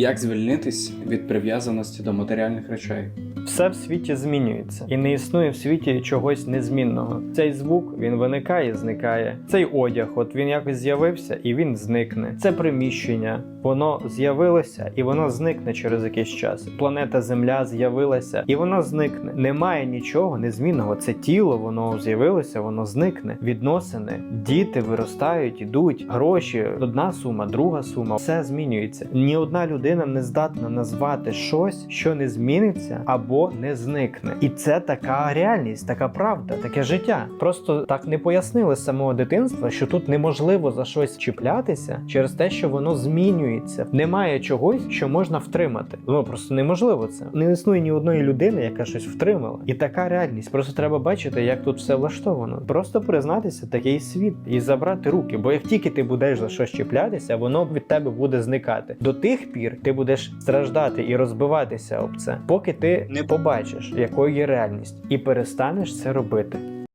Як звільнитись від прив'язаності до матеріальних речей? Все в світі змінюється, і не існує в світі чогось незмінного. Цей звук він виникає, зникає. Цей одяг, от він якось з'явився і він зникне. Це приміщення, воно з'явилося і воно зникне через якийсь час. Планета Земля з'явилася і воно зникне. Немає нічого незмінного. Це тіло, воно з'явилося, воно зникне. Відносини, діти виростають, ідуть, гроші, одна сума, друга сума. Все змінюється. Ні одна людина не здатна назвати щось, що не зміниться або не зникне. І це така реальність, така правда, таке життя. Просто так не пояснили з самого дитинства, що тут неможливо за щось чіплятися через те, що воно змінюється. Немає чогось, що можна втримати. Ну просто неможливо це. Не існує ні одної людини, яка щось втримала. І така реальність. Просто треба бачити, як тут все влаштовано. Просто признатися такий світ і забрати руки. Бо як тільки ти будеш за щось чіплятися, воно від тебе буде зникати. До тих пір ти будеш страждати і розбиватися об це, поки ти не побачиш, якою є реальність, і перестанеш це робити.